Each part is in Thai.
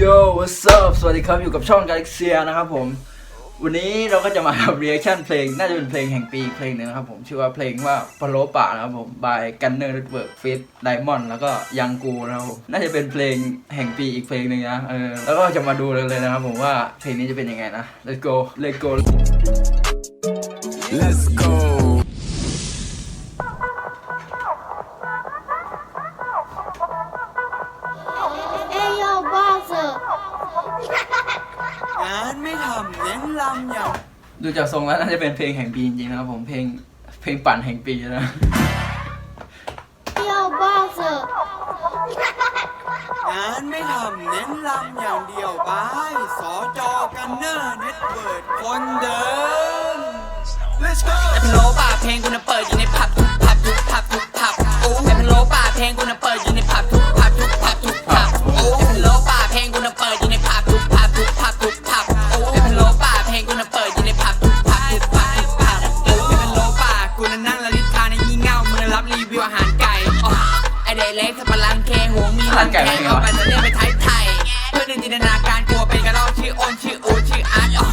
โย่ what's up สวัสดีครับอยู่กับช่อง Galaxia นะครับผม วันนี้เราก็จะมาทำ reaction เพลง น่าจะเป็นเพลงแห่งปีเพลงหนึ่งนะครับผม ชื่อว่าเพลงว่าพะโลป่านะครับผม by Gunner Network Fit Diamond แล้วก็ยังกูนะครับผม น่าจะเป็นเพลงแห่งปีอีกเพลงหนึ่งนะ เออ แล้วก็จะมาดูเลยเลยนะครับผมว่าเพลงนี้จะเป็นยังไงนะ let's go let's go Let's go. ำเน้นลำอย่างดูจากทรงแล้วน่าจะเป็นเพลงแห่งปีจริงๆนะครับผมเพลงเพลงปั่นแห่งปีนะ Ayo buzzer งานไม่ทำเน้นลำอย่างเดียวบายสอจอกันเนอร์เน็ตเวิร์ดคนเดิม Let's go แต่พะโลป่าเพลงกูน่ะเปิดอยู่ในผับ หัวมีรังแกเอาไปจะเรียกไปไทยไทยเพื่อดึงจินตนาการกลัวเป็นกระรอกชื่อโอนชื่ออูชื่ออาร์ตอ๋อ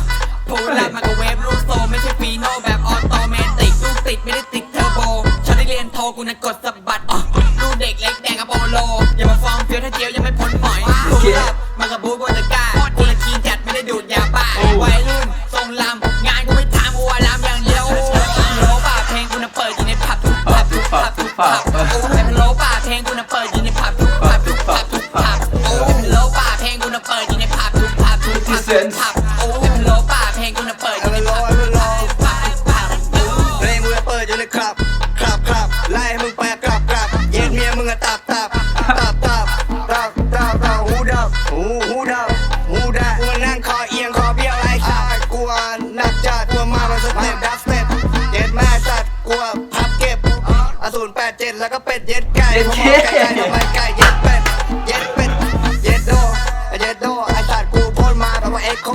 พูดแล้วมันก็เวฟลูกโซไม่ใช่ฟีโนแบบออโตเมติกลูกติดไม่ได้ติดเทอร์โบฉันได้เรียนโทรกูนะกด หูดับหูดับกูมานั่งคอเอียงคอเบี้ยวไอ้สัตว์กลัวหนักจัดกลัวมาเป็นสเต็ปดับสเต็ปเย็ดแม่สัตว์กลัวพับเก็บอสูรแปดเจ็ดแล้วก็เป็ดเย็ดไก่เย็ดพเข้อๆไก่ไก่ทำไมไก่เย็ดเป็ดเย็ดเป็ดเย็ดโดเย็ดโดไอ้สัตว์กูพ่นมาแต่ว่าเอ็กโค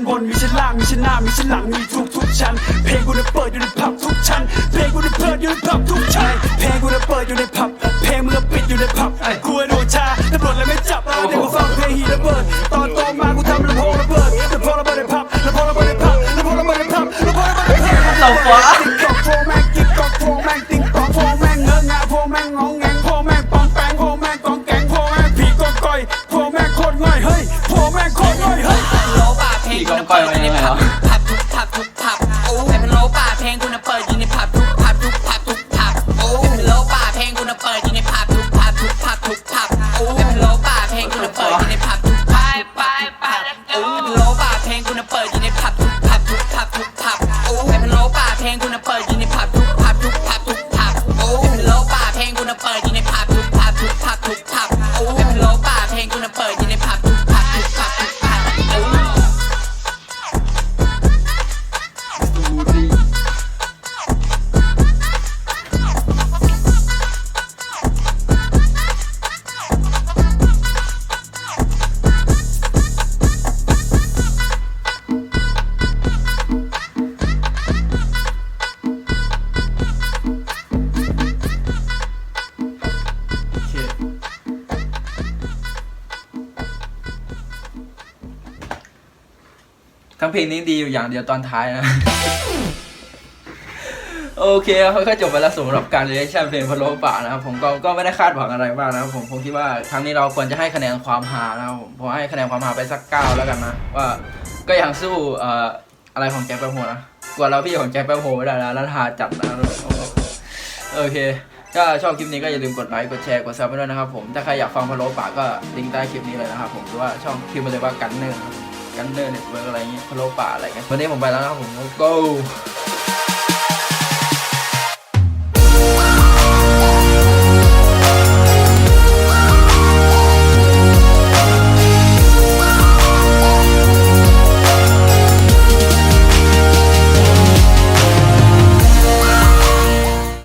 ชั้นบนมีชั้นล่างมีชั้นหน้ามีชั้นหลังมีทุกทุกชั้นเพลงกูจะเปิดอยู่ในผับทุกชั้นเพลงกูจะเปิดอยู่ในผับทุกชั้นเพลงกูจะเปิดอยู่ในผับเพลงมึงก็ปิดอยู่ในผับกูโดนชาตำรวจเลยไม่จับเด็กกูฟังเพลงฮีระเบิดตอนโตมากูทำลำโพงระเบิดลำโพงระเบิดในผับลำโพงระเบิดในผับลำโพงระเบิดในผับลำโพงระเบิดในผับเราฟ้า ทั้งเพลงนี้ดีอยู่อย่างเดียวตอนท้ายนะ โอเคครับก็จบไปแล้วสำหรับการเรียกชั่นเพลงพะโล้ป่านะครับผมก็ก็ไม่ได้คาดหวังอะไรมากนะครับผมผมคิดว่าครั้งนี้เราควรจะให้คะแนนความฮานะครับผมผมให้คะแนนความฮาไปสักเก้าแล้วกันนะว่าก็ยังสู้เอ่ออะไรของแจ็คแป๊บโฮนะกลัวเราพี่ของแจ็คแป๊บโฮไม่ได้นะแล้วฮาจัดนะโอเคถ้าชอบคลิปนี้ก็อย่าลืมกดไลค์ กดแชร์ กดซับไปด้วยนะครับผม ถ้าใครอยากฟังพะโล้ป่าก็ลิงก์ใต้คลิปนี้เลยนะครับผมหรือว่าช่องพิมพ์มาเลยว่ากันเนอร์ กันเนอร์เน็ตเวิร์กอะไรเงี้ยพโลป่าอะไรเงี้ยวันนี้ผมไปแล้วนะครับผม go